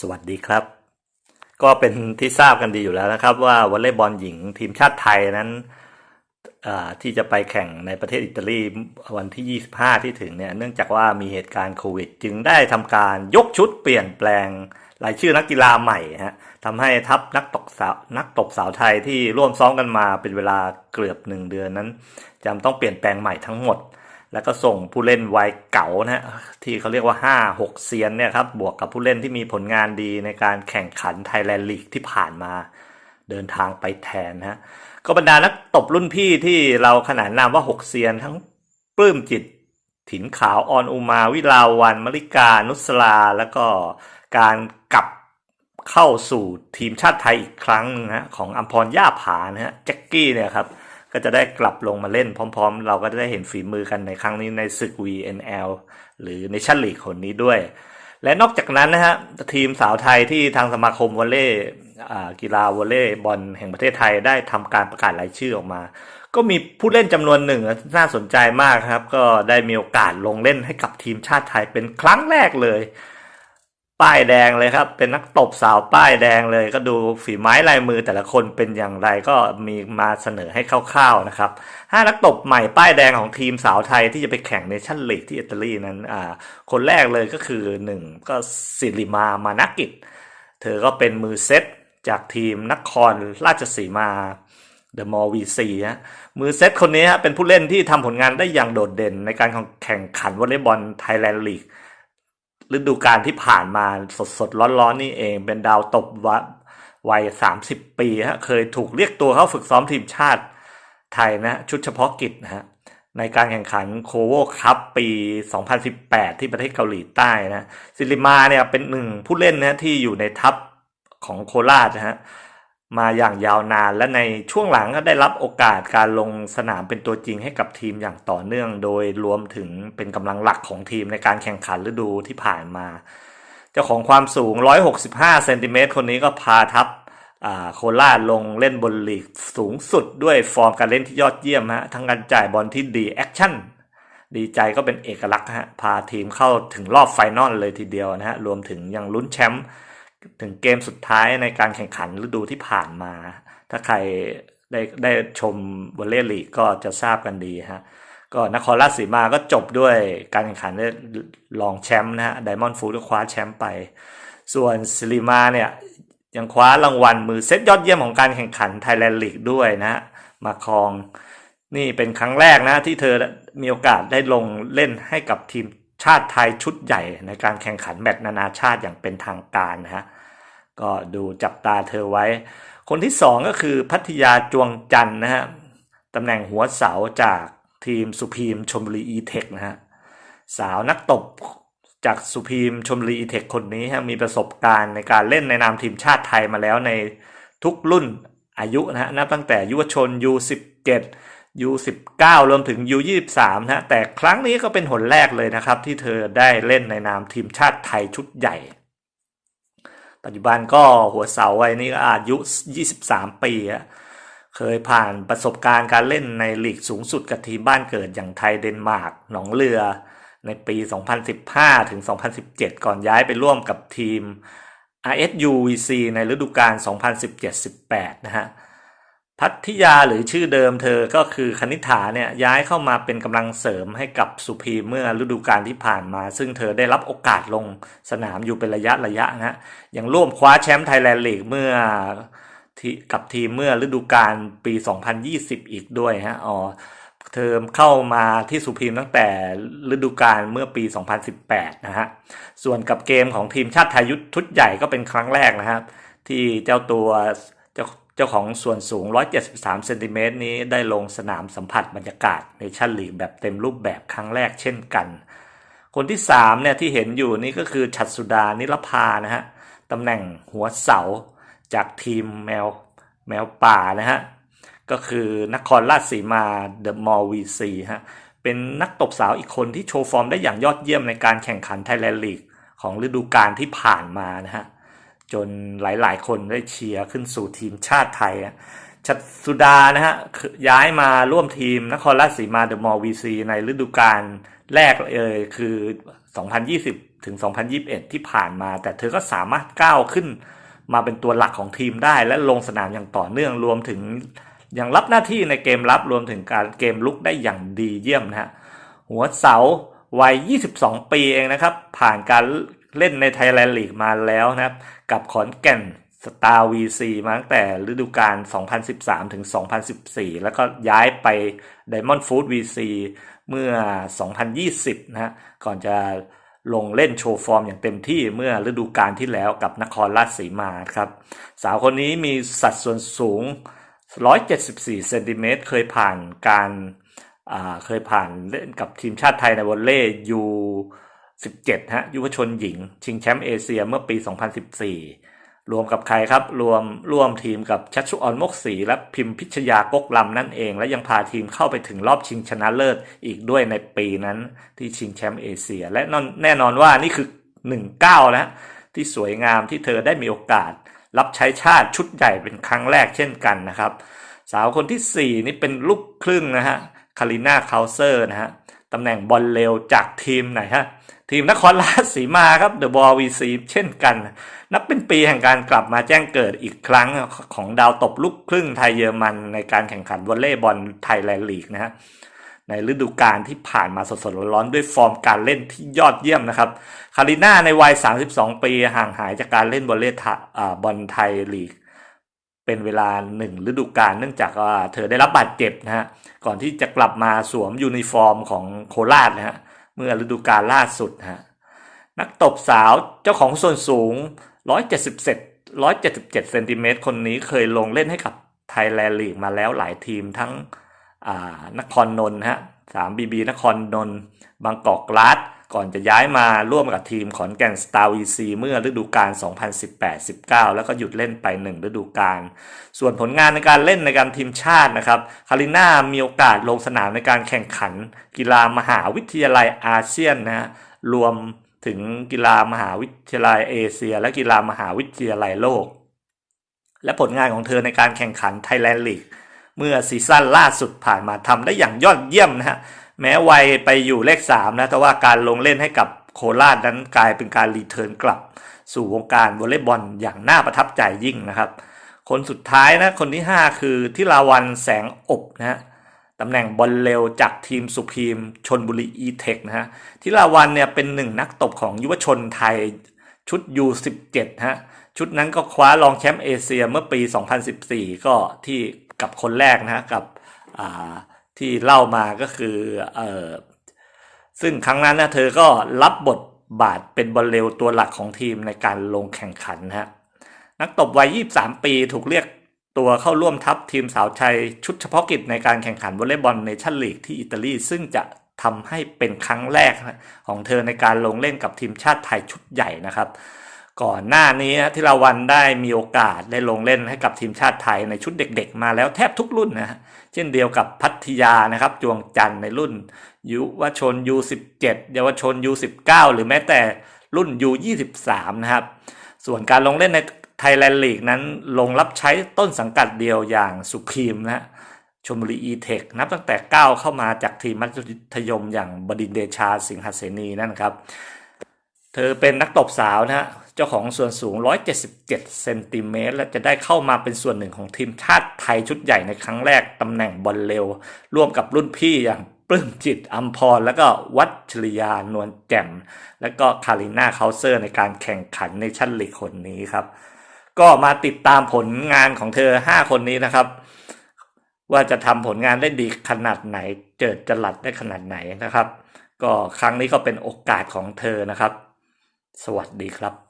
สวัสดีครับ ก็เป็นที่ทราบกันดีอยู่แล้วนะครับ ว่าวอลเลย์บอลหญิงทีมชาติไทยนั้นที่จะไปแข่งในประเทศอิตาลีวันที่ 25 ที่ถึงเนี่ยเนื่องจากว่ามีเหตุการณ์โควิด จึงได้ทำการยกชุดเปลี่ยนแปลงรายชื่อนักกีฬาใหม่ฮะทำให้ทัพนักตกสาวนักตบสาวไทยที่ร่วมซ้อมกันมาเป็นเวลาเกือบหนึ่งเดือนนั้นจำต้องเปลี่ยนแปลงใหม่ทั้งหมด แล้วก็ส่งผู้เล่นวัยเก่านะฮะที่เขาเรียกว่า 5 6 เซียนเนี่ยครับบวกกับผู้เล่นที่มีผลงานดีในการแข่งขันไทยแลนด์ลีกที่ผ่านมาเดินทางไปแทนนะฮะก็บรรดานักตบรุ่นพี่ที่เราขนานนามว่า 6 เซียนทั้งปลื้มจิตถินขาวออนอุมาวิลาวันมริกานุสลา แล้วก็การกลับเข้าสู่ทีมชาติไทยอีกครั้งหนึงนะของอัมพรย่าผานะฮะแจ็คกี้เนี่ยครับ ก็จะได้กลับลงมาเล่นพร้อม ๆ เราก็จะได้เห็นฝีมือกันในครั้งนี้ในศึก VNL หรือในชั้นลีกคนนี้ด้วย และนอกจากนั้นนะฮะทีมสาวไทยที่ทางสมาคมวอลเลย์อ่กีฬาวอลเลย์บอลแห่งประเทศไทยได้ทำการประกาศรายชื่อออกมาก็มีผู้เล่นจำนวนหนึ่งน่าสนใจมากครับ ก็ได้มีโอกาสลงเล่นให้กับทีมชาติไทยเป็นครั้งแรกเลย ป้ายแดงเลยครับ เป็นนักตบสาวป้ายแดงเลย ก็ดูฝีไม้ลายมือแต่ละคนเป็นอย่างไรก็มีมาเสนอให้คร่าวๆนะครับห้านักตบใหม่ป้ายแดงของทีมสาวไทยที่จะไปแข่งในชั่นลีกที่อิตาลีนั้นอ่าคนแรกเลยก็คือหนึ่งก็สิริมามานักกิจ เธอก็เป็นมือเซตจากทีมนครราชสีมาเดอะมอลวีซีฮะมือเซตคนนี้ฮะเป็นผู้เล่นที่ทำผลงานได้อย่างโดดเด่นในการแข่งขันวอลเลย์บอลไทยแลนด์ลีก ฤดูกาลที่ผ่านมาสดสดๆร้อนๆนี่เอง เป็นดาวตบวะวัย 30 ปีฮะเคยถูกเรียกตัวเข้าฝึกซ้อมทีมชาติไทยนะ ชุดเฉพาะกิจนะฮะในการแข่งขันโคโวคัพปี 2018 ที่ประเทศเกาหลีใต้นะซิลิมาเนี่ยเป็นหนึ่งผู้เล่นนะที่อยู่ในทัพของโคราชนะฮะ มาอย่างยาวนานและในช่วงหลังก็ได้รับโอกาสการลงสนามเป็นตัวจริงให้กับทีมอย่างต่อเนื่อง โดยรวมถึงเป็นกำลังหลักของทีมในการแข่งขันฤดูที่ผ่านมา เจ้าของความสูง 165 เซนติเมตรคนนี้ก็พาทัพโคราลงเล่นบนลีกสูงสุดด้วยฟอร์มการเล่นที่ยอดเยี่ยมฮะทั้งการจ่ายบอลที่ดีแอคชั่นดีใจก็เป็นเอกลักษณ์ฮะพาทีมเข้าถึงรอบไฟนอลเลยทีเดียวนะฮะรวมถึงยังลุ้นแชมป์ ถึงเกมสุดท้ายในการแข่งขันฤดูที่ผ่านมา ถ้าใครได้ได้ชมวอลเลย์ลีกก็จะทราบกันดีฮะก็นครราชสีมาก็จบด้วยการแข่งขันได้รองแชมป์นะฮะไดมอนด์ฟูดก็คว้าแชมป์ไป ส่วนซิลิมาเนี่ยยังคว้ารางวัลมือเซตยอดเยี่ยมของการแข่งขันไทยแลนด์ลีกด้วยนะฮะมาครองนี่เป็นครั้งแรกนะที่เธอมีโอกาสได้ลงเล่นให้กับทีมชาติไทยชุดใหญ่ในการแข่งขันแมตช์นานาชาติอย่างเป็นทางการนะฮะ ก็ดูจับตาเธอไว้ คนที่สองก็คือพัทยาจวงจันนะฮะตำแหน่งหัวเสาจากทีมสุพีมชมบุรีอีเทคนะฮะสาวนักตบจากสุพีมชมบุรีอีเทคคนนี้ฮะมีประสบการณ์ในการเล่นในนามทีมชาติไทยมาแล้วในทุกรุ่นอายุนะฮะนับตั้งแต่ยุวชน U17 U19 รวมถึง U23 นะฮะแต่ครั้งนี้ก็เป็นหนแรกเลยนะครับ ที่เธอได้เล่นในนามทีมชาติไทยชุดใหญ่ ปัจจุบันก็หัวเสาไว้นี่ก็อายุ 23 ปีอะเคยผ่านประสบการณ์การเล่นในลีกสูงสุดกับทีมบ้านเกิดอย่างไทยเดนมาร์กหนองเรือในปี 2015 ถึง 2017 ก่อนย้ายไปร่วมกับทีม RSU VC ในฤดูกาล 2017-18 นะฮะ พัทยาหรือชื่อเดิมเธอก็คือคณิ t าเนี่ยย้ายเข้ามาเป็นกำลังเสริมให้กับสุพีเมื่อฤดูกาลที่ผ่านมา ซึ่งเธอได้รับโอกาสลงสนามอยู่เป็นระยะระยะนะฮะยังร่วมคว้าแชมป์ไทยแลนด์ลีกเมื่อกับทีมเมื่อฤดูกาลปี 2020 อีกด้วยฮะอ๋อเธอเข้ามาที่สุพีมตั้งแต่ฤดูกาลเมื่อปี 2018 นะฮะ ส่วนกับเกมของทีมชาติไทยยุทธชุดใหญ่ก็เป็นครั้งแรกนะครับ ที่เจ้าตัว เจ้าของส่วนสูง 173 เซนติเมตรนี้ได้ลงสนามสัมผัสบรรยากาศในชั่นลีกแบบเต็มรูปแบบครั้งแรกเช่นกัน คนที่3เนี่ยที่เห็นอยู่นี่ก็คือชัดสุดานิรพานะฮะตำแหน่งหัวเสาจากทีมแมวแมวป่านะฮะก็คือนครราชสีมาเดอะมอลวีซีฮะเป็นนักตบสาวอีกคนที่โชว์ฟอร์มได้อย่างยอดเยี่ยมในการแข่งขันไทยแลนด์ลีกของฤดูกาลที่ผ่านมานะฮะ จนหลายๆ คนได้เชียร์ขึ้นสู่ทีมชาติไทยอะชัดสุดานะฮะย้ายมาร่วมทีมนครราชสีมาเดอะมอลวีซีในฤดูกาลแรกเลยคือ 2020 ถึง 2021 ที่ผ่านมา แต่เธอก็สามารถก้าวขึ้นมาเป็นตัวหลักของทีมได้ และลงสนามอย่างต่อเนื่องรวมถึงยังรับหน้าที่ในเกมรับรวมถึงการเกมลุกได้อย่างดีเยี่ยมนะฮะหัวเสาวัย 22 ปีเองนะครับ ผ่านการ เล่นในไทยแลนด์ลีกมาแล้วนะครับ กับขอนแก่นสตาร์วีซีมาตั้งแต่ฤดูกาล 2013 ถึง 2014 แล้วก็ย้ายไป Diamond Food VC เมื่อ 2020 นะฮะ ก่อนจะลงเล่นโชว์ฟอร์มอย่างเต็มที่เมื่อฤดูกาลที่แล้วกับนครราชสีมาครับ สาวคนนี้มีสัดส่วนสูง 174 เซนติเมตร เคยผ่านการ เคยผ่านเล่นกับทีมชาติไทยในวอลเลย์ยู 17ฮะยุวชนหญิง ชิงแชมป์เอเชียเมื่อปี 2014 รวมกับใครครับ รวมร่วมทีมกับชัชชุออนมกศรีและพิมพิชยากกลำนั่นเอง และยังพาทีมเข้าไปถึงรอบชิงชนะเลิศอีกด้วยในปีนั้นที่ชิงแชมป์เอเชีย และแน่นอนว่านี่คือหนึ่งก้าวนะที่สวยงามที่เธอได้มีโอกาส รับใช้ชาติชุดใหญ่เป็นครั้งแรกเช่นกันนะครับ สาวคนที่ 4 นี่เป็นลูกครึ่งนะฮะคาริน่าคาเซอร์นะฮะตำแหน่งบอลเร็วจากทีมไหนฮะ ทีมนครราชสีมาครับเดอะบอลวีซีเช่นกัน นับเป็นปีแห่งการกลับมาแจ้งเกิดอีกครั้งของดาวตบลูกครึ่งไทยเยอรมันในการแข่งขันวอลเลย์บอลไทยแลนด์ลีกนะฮะในฤดูกาลที่ผ่านมาสดๆร้อนๆด้วยฟอร์มการเล่นที่ยอดเยี่ยมนะครับ คาริน่าในวัย 32 ปีห่างหายจากการเล่นวอลเลย์บอลไทยลีก เป็นเวลาหนึ่งฤดูกาลเนื่องจากว่าเธอได้รับบาดเจ็บนะฮะก่อนที่จะกลับมาสวมยูนิฟอร์มของโคราชนะฮะ เมื่อฤดูกาลล่าสุดฮะนักตบสาวเจ้าของส่วนสูง 177 177เซนติเมตรคนนี้เคยลงเล่นให้กับไทยแลนด์ลีกมาแล้วหลายทีมทั้งนครนนท์ฮะสามบีบีนครนนท์บางกอกกลาด ก่อนจะย้ายมาร่วมกับทีมขอนแก่นสตาร์วีซีเมื่อฤดูกาล 2018-19 แล้วก็หยุดเล่นไป 1 ฤดูกาล ส่วนผลงานในการเล่นในการทีมชาตินะครับ คาริน่ามีโอกาสลงสนามในการแข่งขัน กีฬามหาวิทยาลัยอาเซียนนะฮะ รวมถึงกีฬามหาวิทยาลัยเอเชีย และกีฬามหาวิทยาลัยโลก และผลงานของเธอในการแข่งขันไทยแลนด์ลีกเมื่อซีซั่นล่าสุดผ่านมาทำได้อย่างยอดเยี่ยมนะฮะ แม้วัยไปอยู่เลขสามนะ แต่ว่าการลงเล่นให้กับโคราชนั้นกลายเป็นการรีเทิร์นกลับ สู่วงการวอลเลย์บอลอย่างน่าประทับใจยิ่งนะครับ คนสุดท้ายนะคนที่ 5 คือทิลาวันแสงอบนะฮะตำแหน่งบอลเร็วจากทีมสุพีมชนบุรีอีเทคนะฮะทิลาวันเนี่ยเป็นหนึ่งนักตบของยุวชนไทยชุด U17 ฮะชุดนั้นก็คว้ารองแชมป์เอเชียเมื่อปี 2014 ก็ที่กับคนแรกนะฮะกับอ่า ที่เล่ามาก็คือเอ่อซึ่งครั้งนั้นนะเธอก็รับบทบาทเป็นบอลเร็วตัวหลักของทีมในการลงแข่งขันนะฮะนักตบวัย 23 ปีถูกเรียกตัวเข้าร่วมทัพทีมสาวไทยชุดเฉพาะกิจในการแข่งขันวอลเลย์บอลเนชั่นลีกที่อิตาลี ซึ่งจะทำให้เป็นครั้งแรกของเธอในการลงเล่นกับทีมชาติไทยชุดใหญ่นะครับ ก่อนหน้านี้ที่ลาวันได้มีโอกาสได้ลงเล่นให้กับทีมชาติไทยในชุดเด็กๆ มาแล้วแทบทุกรุ่นนะเช่นเดียวกับพัทยานะครับ จวงจันทร์ในรุ่นยุวชน U17 เยาวชน U19 หรือแม้แต่รุ่น U23 นะครับ ส่วนการลงเล่นในไทยแลนด์ลีกนั้นลงรับใช้ต้นสังกัดเดียวอย่างสุพีมนะชมบุรีอีเทคนับตั้งแต่ก้าวเข้ามาจากทีมมัธยมอย่างบดินเดชาสิงหเสนีนั่นครับ เธอเป็นนักตบสาวนะฮะ เจ้าของส่วนสูง 177 เซนติเมตร และจะได้เข้ามาเป็นส่วนหนึ่งของทีมชาติไทยชุดใหญ่ในครั้งแรกตำแหน่งบอลเร็ว ร่วมกับรุ่นพี่อย่างปลื้มจิตอัมพร แล้วก็วัชริยานวลแจ่ม แล้วก็คาริน่าเคาเซอร์ในการแข่งขันในชั้นลีกคนนี้ครับ ก็มาติดตามผลงานของเธอ 5 คนนี้นะครับ ว่าจะทำผลงานได้ดีขนาดไหน เจิดจรัสได้ขนาดไหนนะครับ ก็ครั้งนี้ก็เป็นโอกาสของเธอนะครับ สวัสดีครับ